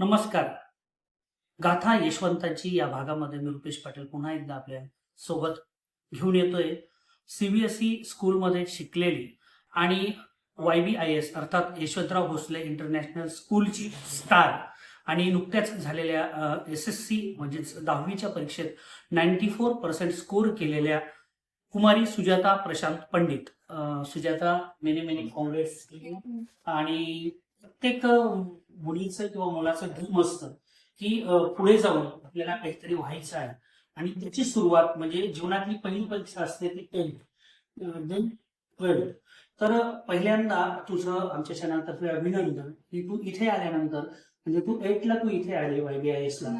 नमस्कार. गाथा यशवंताची या भागामध्ये मी रुपेश पाटील पुन्हा एकदा आपल्यासोबत घेऊन येतोय. सीबीएसई स्कूलमध्ये शिकलेली आणि वाय बी आय एस अर्थात यशवंतराव भोसले इंटरनॅशनल स्कूलची स्टार आणि नुकत्याच झालेल्या एस एस सी म्हणजेच दहावीच्या परीक्षेत नाईन्टी फोर पर्सेंट स्कोर केलेल्या कुमारी Sujata Prashant Pandit. Sujata many many congrats आणि प्रत्येक मुलीचं किंवा मुलाचं ड्रीम असतं की पुढे जाऊन आपल्याला काहीतरी व्हायचं आहे. आणि त्याची सुरुवात म्हणजे जीवनातली पहिली परीक्षा असते ती टेन्थ देन ट्वेल्थ तर पहिल्यांदा तुझं आमच्या चॅनलतर्फे अभिनंदन. की तू इथे आल्यानंतर म्हणजे तू एटला तू इथे आली वाय बी आय एसला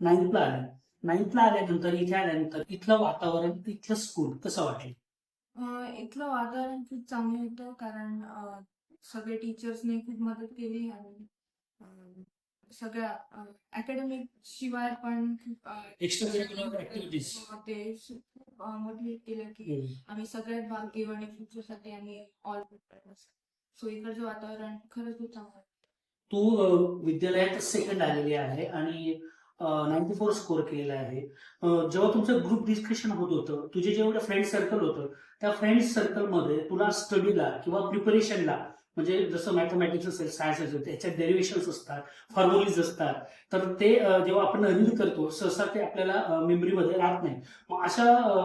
नाईन्थला आल्या नाईन्थला आल्यानंतर इथे आल्यानंतर इथलं वातावरण इथलं स्कूल कसं वाटलं? इथलं वातावरण खूप चांगलं होतं कारण सगळे टीचर्सने खूप मदत केली आणि सगळ्या अकॅडमिक शिवाय पण. ते मोटिवेट केलं की आम्ही सगळ्यात भाग घेऊ आणि फ्युचरसाठी आम्ही ऑल सो इकडचं वातावरण खरंच खूप चांगलं. तू विद्यालयात सेकंड आलेली आहे आणि नाईन्टी फोर स्कोर केलेला आहे जेव्हा तुमचं ग्रुप डिस्कशन होत होतं तुझे जेवढं फ्रेंड सर्कल होतं त्या फ्रेंड सर्कलमध्ये तुला स्टडीला किंवा प्रिपरेशनला म्हणजे जसं मॅथमॅटिक्स असेल सायन्स असेल त्याच्यात डेरिव्हेशन्स असतात फॉर्म्युलीज असतात. तर ते जेव्हा आपण रीड करतो सहसा ते आपल्याला मेमरीमध्ये राहत नाही मग अशा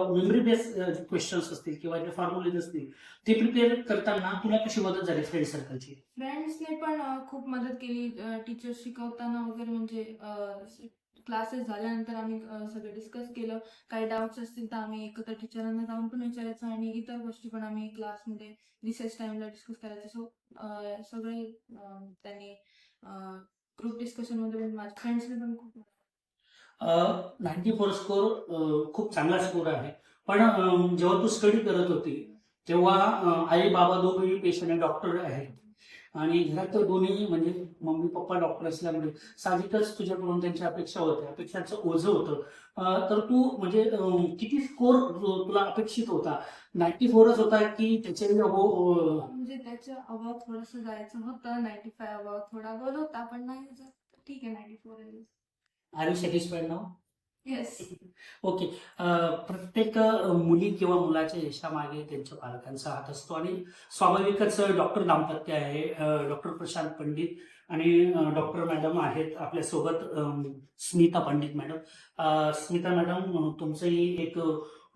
मेमरी बेस क्वेश्चन्स असतील किंवा जे फॉर्म्युलीज असतील ते प्रिपेअर करताना तुला कशी मदत झाली फ्रेंड सर्कलची फ्रेंड्सने पण खूप मदत केली टीचर्स शिकवताना वगैरे म्हणजे क्लासेस झाल्यानंतर आम्ही सगळं डिस्कस केलं. काही डाऊट्स असतील तर आम्ही एकत्र टीचरांना जाऊन पण विचारायचं आणि इतर गोष्टी पण आम्ही क्लासमध्ये रिसेस टाइमला डिस्कस करायचं. सो सगळे त्यांनी ग्रुप डिस्कशनमध्ये पण माझ्या फ्रेंड्सने पण खूप नाईन्टी फोर स्कोर खूप चांगला स्कोर आहे. पण जेव्हा तू स्टडी करत होती तेव्हा आई बाबा दोघेही पेशंट डॉक्टर आहेत. आणि घरात दोन्ही म्हणजे मम्मी पप्पा डॉक्टर असल्यामुळे साहजिकच तुझ्याकडून त्यांच्या अपेक्षा होत्या अपेक्षांचं ओझं होतं. तर तू म्हणजे किती स्कोर तुला अपेक्षित होता? नाईन्टी फोरच होता की त्याचे हो अं, म्हणजे त्याच्या अभाव थोडंसं जायचं होतं नाईन्टी फाय अभाव थोडा वर होता पण नाही ठीक आहे ninety four are you satisfied now yes okay प्रत्येक मुली किंवा मुलाच्या यशामागे त्यांच्या पालकांचा हात असतो आणि स्वाभाविकच डॉक्टर दाम्पत्य आहे. डॉक्टर प्रशांत पंडित आणि डॉक्टर मॅडम आहेत आपल्यासोबत स्मिता पंडित मॅडम. स्मिता मॅडम तुमचंही एक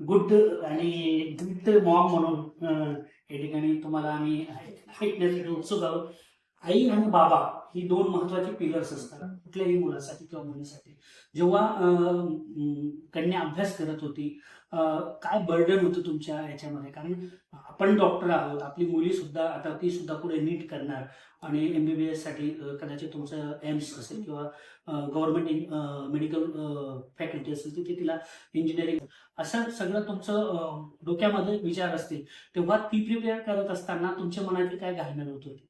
गुड आणि गुड मॉम म्हणून या ठिकाणी तुम्हाला आम्ही ऐकण्यासाठी उत्सुक आहोत. आई आणि बाबा ही दोन महत्त्वाचे पिलर्स असतात कुठल्याही मुलासाठी किंवा मुलीसाठी. जेव्हा कन्या अभ्यास करत होती काय बर्डन होतं तुमच्या याच्यामध्ये? कारण आपण डॉक्टर आहोत आपली मुली सुद्धा आता ती सुद्धा पुढे नीट करणार. आणि एमबीबीएससाठी कदाचित तुमचं एम्स असेल किंवा गव्हर्नमेंट मेडिकल फॅकल्टी असेल तिथे तिला इंजिनिअरिंग असं सगळं तुमचं डोक्यामध्ये विचार असतील. तेव्हा ती प्रिपेअर करत असताना तुमच्या मनातील काय घालणार होत होती?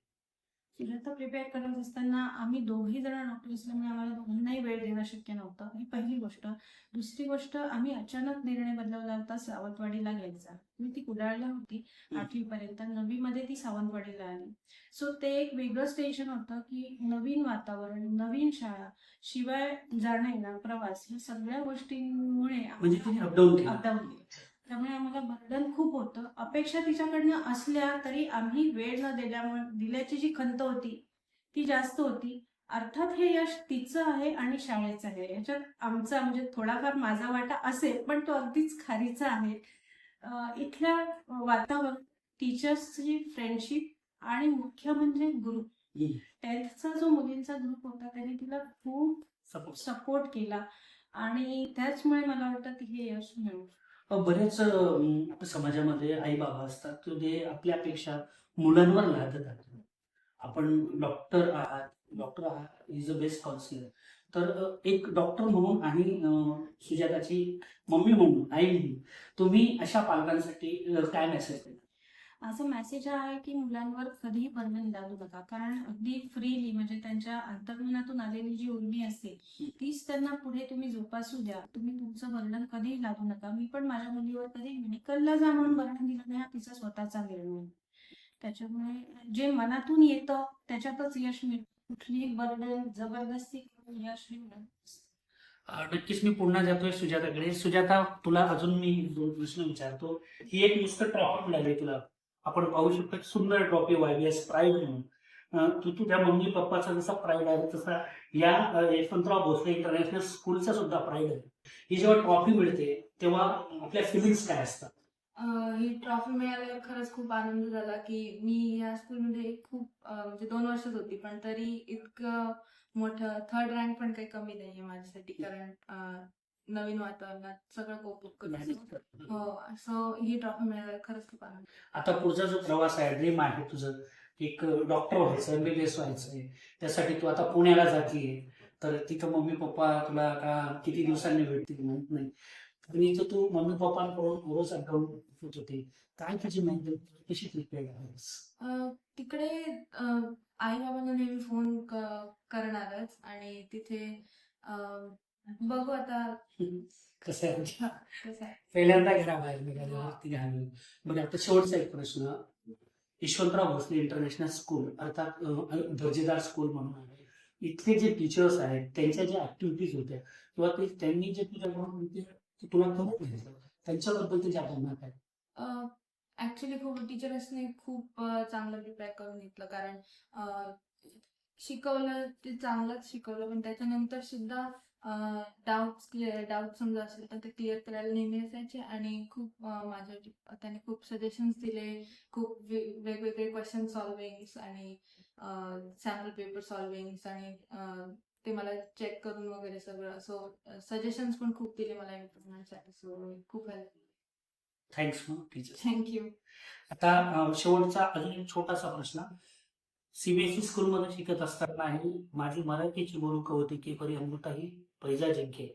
सुजाता प्रिपेअर करत असताना आम्ही दोघी जण डॉक्टर असल्यामुळे आम्हाला दोघांनाही वेळ देणं शक्य नव्हतं. ही पहिली गोष्ट. दुसरी गोष्ट आम्ही अचानक निर्णय बदलवला होता सावंतवाडीला घ्यायचा. मी ती कुडाळला होती. आठवी पर्यंत नववी मध्ये ती सावंतवाडीला आली. सो ते एक वेगळंच टेन्शन होतं की नवीन वातावरण नवीन शाळा शिवाय जाणं येणं प्रवास या सगळ्या गोष्टींमुळे म्हणजे अपडाऊन केलं. त्यामुळे आम्हाला बर्डन खूप होतं. अपेक्षा तिच्याकडनं असल्या तरी आम्ही वेळ न दिल्यामुळे दिल्याची जी खंत होती ती जास्त होती. अर्थात हे यश तिचं आहे आणि शाळेचं आहे. याच्यात आमचा म्हणजे थोडाफार माझा वाटा असेल पण तो अगदीच खारीचा आहे. इथल्या वातावरण टीचर्सची फ्रेंडशिप आणि मुख्य म्हणजे ग्रुप. टेन्थचा जो मुलींचा ग्रुप होता त्याने तिला खूप. सपोर्ट केला. आणि त्याचमुळे मला वाटतं की हे यश मिळू बरेच समाजामध्ये आई बाबा असतात ते जे आपल्या अपेक्षा मुलांवर लादतात. आपण डॉक्टर आहात डॉक्टर आहात इज अ बेस्ट काउन्सिलर तर एक डॉक्टर म्हणून आणि सुजाताची मम्मी म्हणून आई म्हणून तुम्ही अशा पालकांसाठी काय मेसेज देता? असं मेसेज आहे की मुलांवर कधीही बंधन लावू नका कारण अगदी फ्रीली म्हणजे त्यांच्या अंतर्मनातून आलेली जी उर्मी असते तीच त्यांना पुढे तुम्ही जोपासू द्या. तुम्ही तुमचं बंधन कधीही लादू नका. मी पण माझ्या मुलीवर कधी मेडिकलला जा म्हणून बंधन दिलं नाही हा तिचा स्वतःचा निर्णय त्याच्यामुळे जे मनातून येतं त्याच्यातच यश मिळतं कुठलीही बर्डन जबरदस्ती करून यश मिळवणं नक्कीच मी पुन्हा जातोय. सुजाताकडे सुजाता तुला अजून मी दोन प्रश्न विचारतो. ही एक नुसतं ट्रॉफी मिळाली तुला. आपण पाहू शकतो की सुंदर ट्रॉफी वायबीएस प्राईड म्हणून. तू तुझ्या मम्मी पप्पाचा जसा प्राईड आहे तसा या यशवंतराव भोसले इंटरनॅशनल स्कूलचा सुद्धा प्राईड आहे. ही जेव्हा ट्रॉफी मिळते तेव्हा आपल्या फिलिंग्स काय असतात? ही ट्रॉफी मिळाल्यावर खरंच खूप आनंद झाला की मी या स्कूलमध्ये खूप म्हणजे दोन वर्षच होती पण तरी इतकं मोठं थर्ड रँक पण काही कमी नाहीये माझ्यासाठी कारण नवीन वातावरणात सगळं कोप करून. हो सो ही ट्रॉफी मिळाल्यावर खरंच खूप आनंद. आता पुढचा जो प्रवास आहे ड्रीम आहे तुझं एक डॉक्टर व्हायचं एमबीबीएस व्हायचंय त्यासाठी तू आता पुण्याला जातीये. तर तिथं मम्मी पप्पा तुला आता किती दिवसांनी भेटतील माहीत नाही. आणि इथं तू मम्मी पप्पांकडून रोज आठवण होत होती. काय तुझी मेंटल कशी प्रिपेअर्ड आहेस तिकडे आई बाबांना नेहमी फोन करणारच. आणि तिथे बघू आता. कसं आहे कसं आहे? पहिल्यांदा घराबाहेर निघाल्यावरती बरं आता शेवटचा एक प्रश्न. यशवंतराव भोसले इंटरनॅशनल स्कूल अर्थात दर्जेदार स्कूल म्हणून आहे. इथले जे टीचर्स आहेत त्यांच्या ज्या ऍक्टिव्हिटीज होत्या किंवा ते त्यांनी जे तुझ्याकडून तुला करून घ्यायचं. त्यांच्याबद्दल तुझ्या भावना काय? ऍक्च्युली खूप टीचर्सने खूप चांगलं प्रिपेअर करून घेतलं. कारण शिकवलं ते चांगलंच शिकवलं. पण त्याच्यानंतर सुद्धा डाऊट क्लिअर डाऊट समजा असेल तर ते क्लिअर करायला नेहमी असायचे आणि खूप माझ्या त्याने खूप सजेशन्स दिले खूप वेगवेगळे क्वेश्चन सॉल्विंग आणि सॅम्पल पेपर सॉल्विंग आणि ते मला चेक करून वगैरे सगळं. सो सजेशन्स पण खूप दिले मला इम्प्रुव्हमेंटसाठी सो खूप हेल्प थँक्स मग टीचर थँक्यू आता शेवटचा अजून एक छोटासा प्रश्न. सीबीएसई स्कूलमध्ये शिकत असतानाही माझी मराठीची बोलू कवती की परी अमृताही पैजा जिंके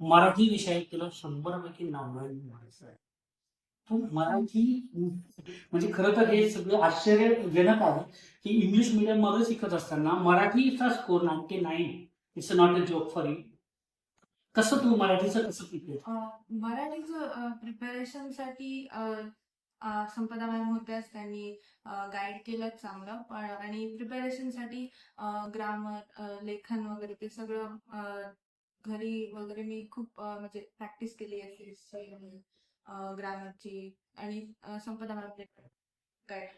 मराठी विषयात तिला शंभर पैकी नव्याण्णव आहे तू मराठी म्हणजे खरं तर हे सगळं आश्चर्यजनक आहे की इंग्लिश मिडियममध्ये शिकत असताना मराठीचा score ninety nine it's not a joke for you कसं तू मराठीचं कसं प्रिपेअर मराठीचं मराठीचं प्रिपरेशनसाठी संपदा मॅम होत्याच त्यांनी गाईड केलं चांगलं. पण आणि प्रिपरेशनसाठी ग्रामर लेखन वगैरे ते सगळं घरी वगैरे मी खूप म्हणजे प्रॅक्टिस केली आहे ग्रामरची आणि संपदा मॅम गाईड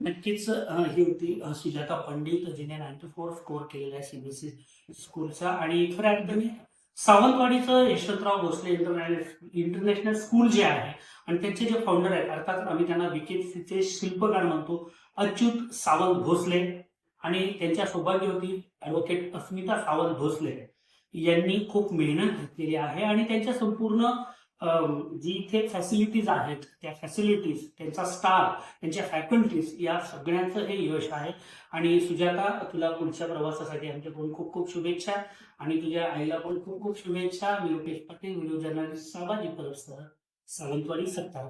नक्कीच ही होती सुजाता पंडित जिने नाईन्टी फोर स्कोर केलेला आहे सीबीएसई स्कूलचा आणि खऱ्या अर्थाने सावंतवाडीचं Yashwantrao Bhosale international international school जे आहे आणि त्यांचे जे फाउंडर आहेत अर्थात आम्ही त्यांना विकेसीचे शिल्पकार म्हणतो अच्युत सावंत भोसले आणि त्यांच्या सौभाग्यवती ॲडव्होकेट अस्मिता सावंत भोसले. यांनी खूप मेहनत घेतलेली आहे आणि त्यांच्या संपूर्ण जी इथे फॅसिलिटीज आहेत त्या फॅसिलिटीज त्यांचा स्टाफ त्यांच्या फॅकल्टीज या सगळ्यांचं हे यश आहे. आणि सुजाता तुला पुढच्या प्रवासासाठी आमच्याकडून खूप खूप शुभेच्छा. आणि तुझ्या आईला पण खूप खूप शुभेच्छा. मी लोकेश पाटील व्हिडिओ जर्नलिस्ट सामाजिक परस्पर सावंतवाडी सत्ता